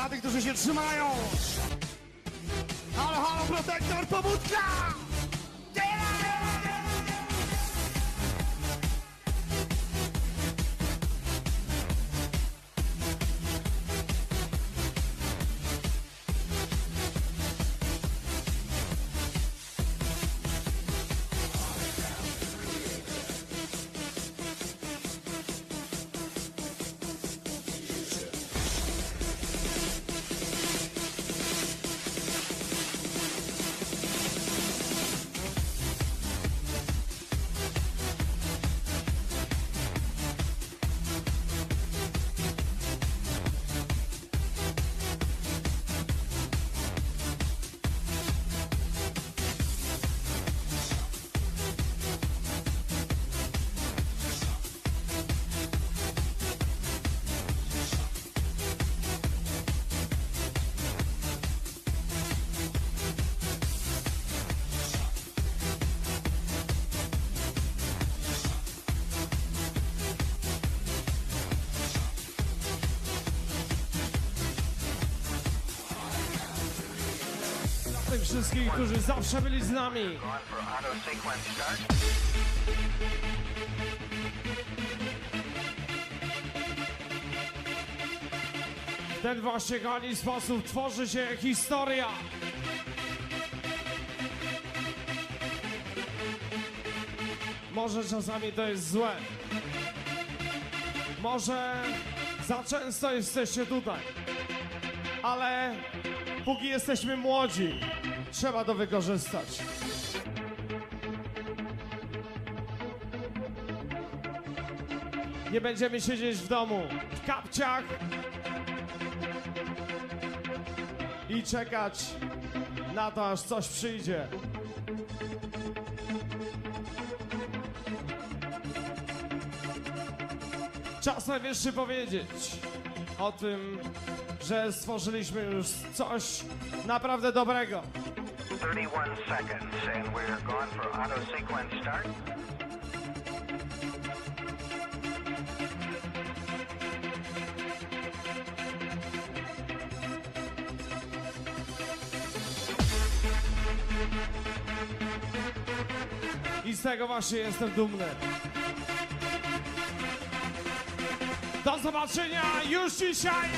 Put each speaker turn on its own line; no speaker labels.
Dla tych, którzy się trzymają. Halo, halo, protektor, pobudka!
Tych wszystkich, którzy zawsze byli z nami. W ten właśnie kochani sposób tworzy się historia. Może czasami to jest złe. Może za często jesteście tutaj. Ale póki jesteśmy młodzi, trzeba to wykorzystać. Nie będziemy siedzieć w domu w kapciach i czekać na to, aż coś przyjdzie. Czas najwyższy powiedzieć o tym, że stworzyliśmy już coś naprawdę dobrego.
31 seconds, and we're going for auto sequence start.
I z tego właśnie jestem dumny. Do zobaczenia już dzisiaj!